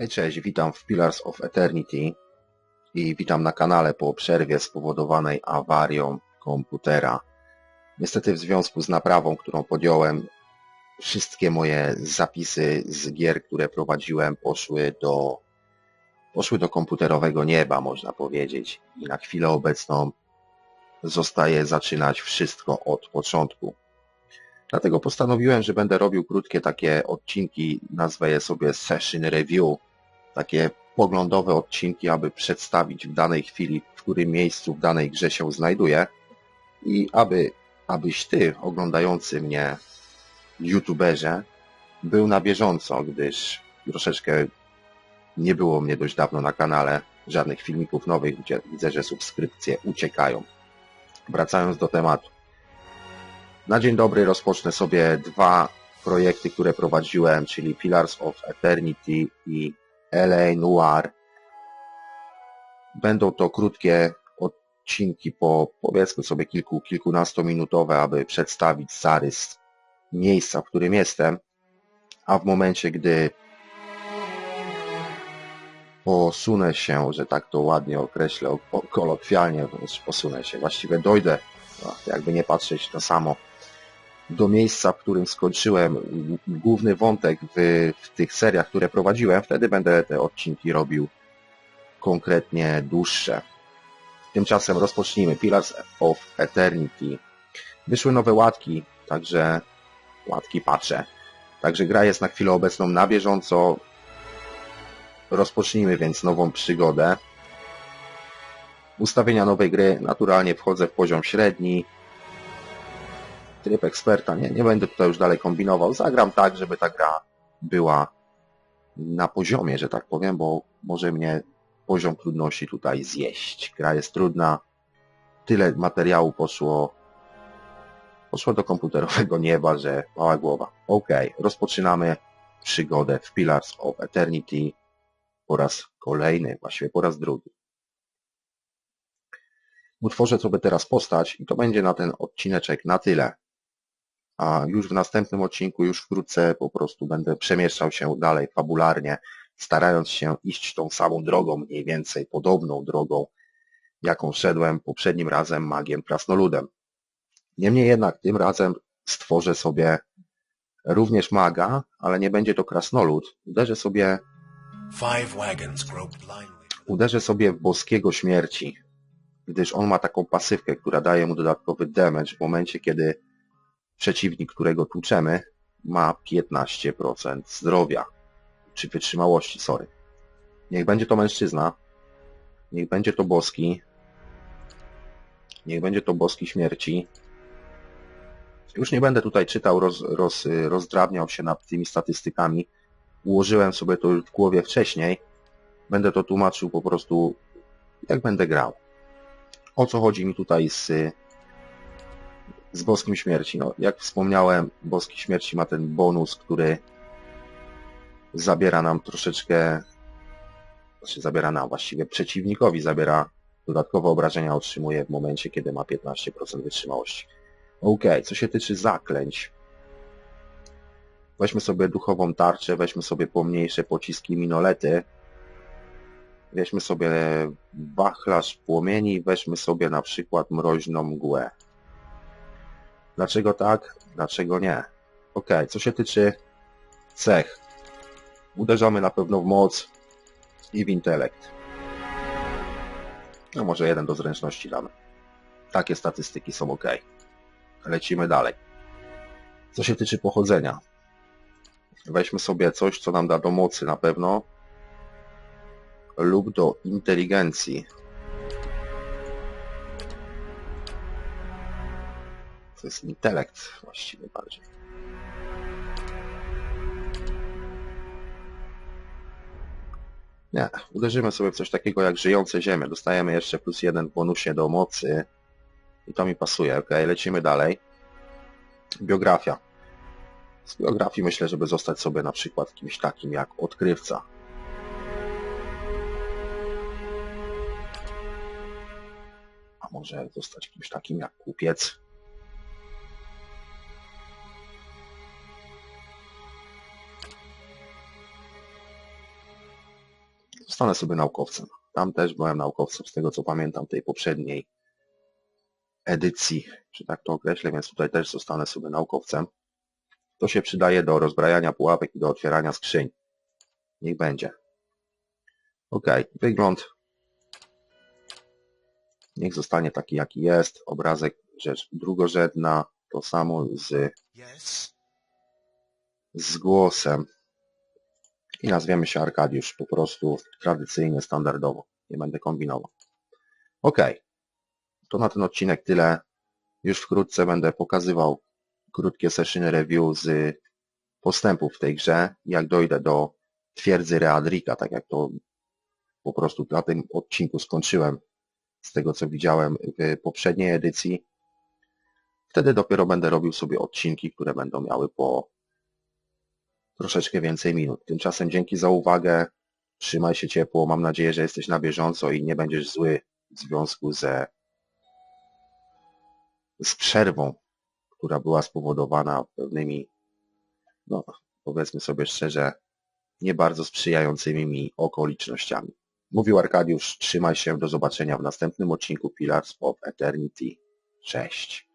Hej, cześć, witam w Pillars of Eternity i witam na kanale po przerwie spowodowanej awarią komputera. Niestety w związku z naprawą, którą podjąłem, wszystkie moje zapisy z gier, które prowadziłem, poszły do, poszły do komputerowego nieba, można powiedzieć. I na chwilę obecną zostaje zaczynać wszystko od początku. Dlatego postanowiłem, że będę robił krótkie takie odcinki, nazwę je sobie Session Review, takie poglądowe odcinki, aby przedstawić w danej chwili, w którym miejscu w danej grze się znajduję i aby, abyś Ty, oglądający mnie youtuberze, był na bieżąco, gdyż troszeczkę nie było mnie dość dawno na kanale, żadnych filmików nowych, gdzie widzę, że subskrypcje uciekają. Wracając do tematu. Na dzień dobry rozpocznę sobie dwa projekty, które prowadziłem, czyli Pillars of Eternity i LA Noir. Będą to krótkie odcinki po powiedzmy sobie kilku, kilkunastominutowe, aby przedstawić zarys miejsca, w którym jestem, a w momencie, gdy posunę się, że tak to ładnie określę, kolokwialnie posunę się, właściwie dojdę, no, jakby nie patrzeć to samo, do miejsca, w którym skończyłem główny wątek w, w tych seriach, które prowadziłem, wtedy będę te odcinki robił konkretnie dłuższe. Tymczasem rozpocznijmy. Pillars of Eternity. Wyszły nowe łatki, także łatki patrzę. Także gra jest na chwilę obecną na bieżąco. Rozpocznijmy więc nową przygodę. Ustawienia nowej gry. Naturalnie wchodzę w poziom średni tryb eksperta. Nie, nie będę tutaj już dalej kombinował. Zagram tak, żeby ta gra była na poziomie, że tak powiem, bo może mnie poziom trudności tutaj zjeść. Gra jest trudna. Tyle materiału poszło poszło do komputerowego nieba, że mała głowa. Ok, rozpoczynamy przygodę w Pillars of Eternity po raz kolejny, właściwie po raz drugi. Utworzę sobie teraz postać i to będzie na ten odcineczek na tyle a już w następnym odcinku, już wkrótce po prostu będę przemieszczał się dalej fabularnie, starając się iść tą samą drogą, mniej więcej podobną drogą, jaką szedłem poprzednim razem magiem krasnoludem. Niemniej jednak tym razem stworzę sobie również maga, ale nie będzie to krasnolud. Uderzę sobie uderzę sobie w boskiego śmierci, gdyż on ma taką pasywkę, która daje mu dodatkowy damage w momencie, kiedy Przeciwnik, którego tłuczemy, ma 15% zdrowia, czy wytrzymałości, sorry. Niech będzie to mężczyzna, niech będzie to boski, niech będzie to boski śmierci. Już nie będę tutaj czytał, roz, roz, rozdrabniał się nad tymi statystykami. Ułożyłem sobie to w głowie wcześniej. Będę to tłumaczył po prostu, jak będę grał. O co chodzi mi tutaj z z Boskim Śmierci. No, jak wspomniałem, Boski Śmierci ma ten bonus, który zabiera nam troszeczkę, znaczy zabiera nam, właściwie przeciwnikowi zabiera dodatkowe obrażenia, otrzymuje w momencie, kiedy ma 15% wytrzymałości. Ok, co się tyczy zaklęć, weźmy sobie duchową tarczę, weźmy sobie pomniejsze pociski minolety, weźmy sobie wachlarz płomieni, weźmy sobie na przykład mroźną mgłę. Dlaczego tak? Dlaczego nie? Ok, co się tyczy cech. Uderzamy na pewno w moc i w intelekt. No może jeden do zręczności damy. Takie statystyki są ok. Lecimy dalej. Co się tyczy pochodzenia. Weźmy sobie coś, co nam da do mocy na pewno lub do inteligencji. To jest intelekt właściwie bardziej. Nie, uderzymy sobie w coś takiego jak żyjące ziemię. Dostajemy jeszcze plus jeden w bonusie do mocy. I to mi pasuje, ok? Lecimy dalej. Biografia. Z biografii myślę, żeby zostać sobie na przykład kimś takim jak odkrywca. A może zostać kimś takim jak kupiec. Zostanę sobie naukowcem. Tam też byłem naukowcem, z tego co pamiętam, tej poprzedniej edycji, czy tak to określę, więc tutaj też zostanę sobie naukowcem. To się przydaje do rozbrajania pułapek i do otwierania skrzyń. Niech będzie. Ok, wygląd niech zostanie taki jaki jest. Obrazek rzecz drugorzędna, to samo z, z głosem. I nazwiemy się Arkadiusz, po prostu tradycyjnie, standardowo. Nie będę kombinował. Ok, to na ten odcinek tyle. Już wkrótce będę pokazywał krótkie session review z postępów w tej grze, jak dojdę do twierdzy Readrika, tak jak to po prostu na tym odcinku skończyłem z tego co widziałem w poprzedniej edycji. Wtedy dopiero będę robił sobie odcinki, które będą miały po troszeczkę więcej minut. Tymczasem dzięki za uwagę, trzymaj się ciepło, mam nadzieję, że jesteś na bieżąco i nie będziesz zły w związku ze z przerwą, która była spowodowana pewnymi, no powiedzmy sobie szczerze, nie bardzo sprzyjającymi mi okolicznościami. Mówił Arkadiusz, trzymaj się, do zobaczenia w następnym odcinku Pillars of Eternity. Cześć.